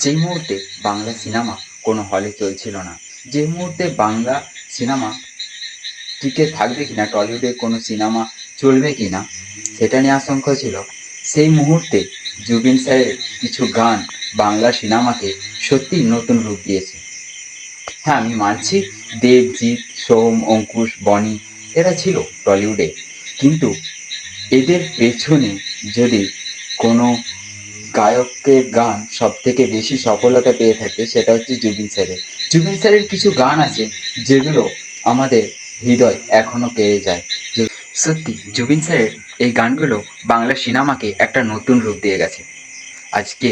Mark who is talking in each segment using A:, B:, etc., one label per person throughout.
A: যেই মুহূর্তে বাংলা সিনেমা কোনো হলে চলছিল না যে মুহূর্তে বাংলা সিনেমা টিকে থাকবে কিনা, টলিউডে কোনো সিনেমা চলবে কিনা, সেটা নিয়ে আশঙ্কা ছিল। সেই মুহূর্তে জুবিন স্যারের কিছু গান বাংলা সিনেমাকে সত্যি নতুন রূপ দিয়েছে। হ্যাঁ আমি মানছি দেবজিৎ, সোম, অঙ্কুশ, বনি, এরা ছিল টলিউডে। কিন্তু এদের পেছনে যদি কোনো গায়কের গান সব থেকে বেশি সফলতা পেয়ে থাকে সেটা হচ্ছে জুবিন স্যারের। জুবিন স্যারের কিছু গান আছে যেগুলো আমাদের হৃদয় এখনও পেয়ে যায়। সত্যি, জুবিন স্যারের এই গানগুলো বাংলা সিনেমাকে একটা নতুন রূপ দিয়ে গেছে। আজকে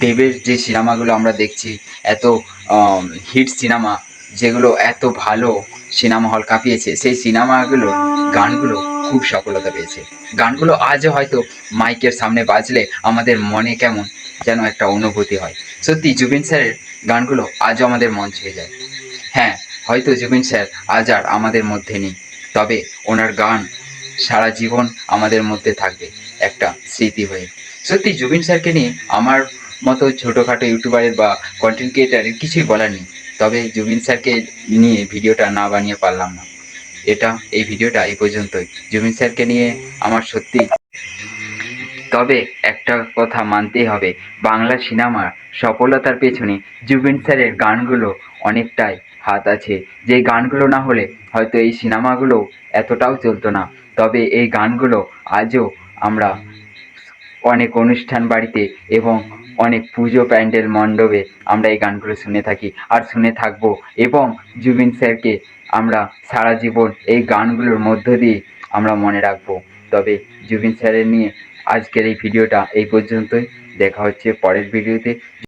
A: দেবের যে সিনেমাগুলো আমরা দেখছি, এত হিট সিনেমা, যেগুলো এত ভালো সিনেমা হল কাঁপিয়েছে, সেই সিনেমাগুলো গানগুলো খুব সফলতা পেয়েছে। গানগুলো আজও হয়তো মাইকের সামনে বাজলে আমাদের মনে কেমন যেন একটা অনুভূতি হয়। সত্যি, জুবিন স্যারের গানগুলো আজও আমাদের মন ছুঁয়ে যায়। হ্যাঁ হয়তো জুবিন স্যার আজ আর আমাদের মধ্যে নেই, তবে ওনার গান সারা জীবন আমাদের মধ্যে থাকবে একটা স্মৃতি হয়ে। সত্যি, জুবিন স্যারকে নিয়ে আমার মতো ছোটোখাটো ইউটিউবারের বা কন্টেন্ট ক্রিয়েটারের কিছুই বলার নেই, তবে জুবিন স্যারকে নিয়ে ভিডিওটা না বানিয়ে পারলাম না। এটা, এই ভিডিওটা এই পর্যন্তই। জুবিন স্যারকে নিয়ে আমার সত্যি তবে একটা কথা মানতেই হবে, বাংলা সিনেমার সফলতার পেছনে জুবিন স্যারের গানগুলো অনেকটাই হাত আছে। যে গানগুলো না হলে হয়তো এই সিনেমাগুলো এতটাও চলতো না। তবে এই গানগুলো আজও আমরা অনেক অনুষ্ঠান বাড়িতে এবং অনেক পুজো প্যান্ডেল মণ্ডপে আমরা এই গানগুলো শুনে থাকি আর শুনে থাকব এবং জুবিন স্যারকে আমরা সারা জীবন এই গানগুলোর মধ্য দিয়ে আমরা মনে রাখব। তবে জুবিন স্যারের নিয়ে আজকের এই ভিডিওটা এই পর্যন্তই। দেখা হচ্ছে পরের ভিডিওতে।